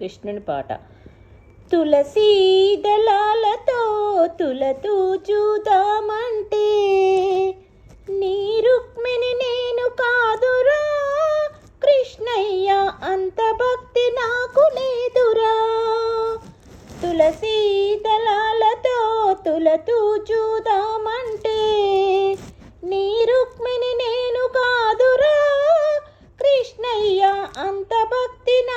కృష్ణుని పాట. తులసీ దళాలతో తులతూ చూద్దామంటే నీ రుక్మిణి నేను కాదురా కృష్ణయ్య అంత భక్తి నాకు లేదురా. తులసీ దళాలతో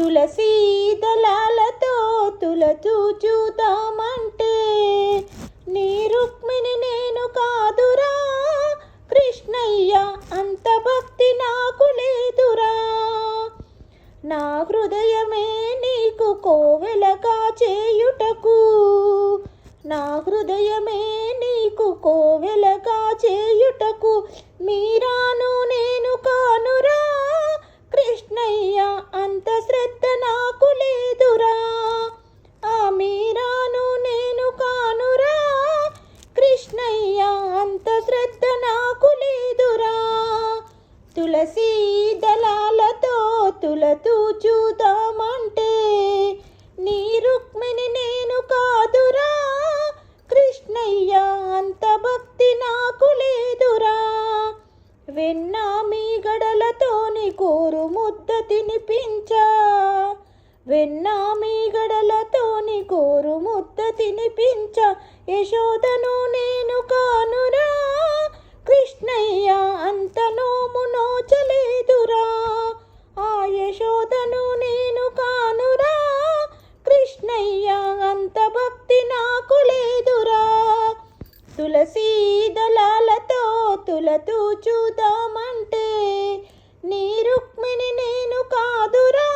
తులసీ దళాలతో తులచూ చూద్దామంటే నీ రుక్మిణి నేను కాదురా కృష్ణయ్య అంత భక్తి నాకు లేదురా. నా హృదయమే నీకు కోవెలగా చేయుటకు నా హృదయమే నీకు కోవెలగా చేయుటకు తులతూ చూద్దామంటే నీ రుక్మిణి నేను కాదురా. కృష్ణయ్య అంత భక్తి నాకు లేదురా. వెన్న మీ గడలతోని కోరు ముద్ద తినిపించా. వెన్న మీ గడలతోని కోరు ముద్ద తినిపించ. యశోదను నేను కానురా. తులసీ దళాలతో తులతూ చూద్దామంటే నీ రుక్మిణి నేను కాదురా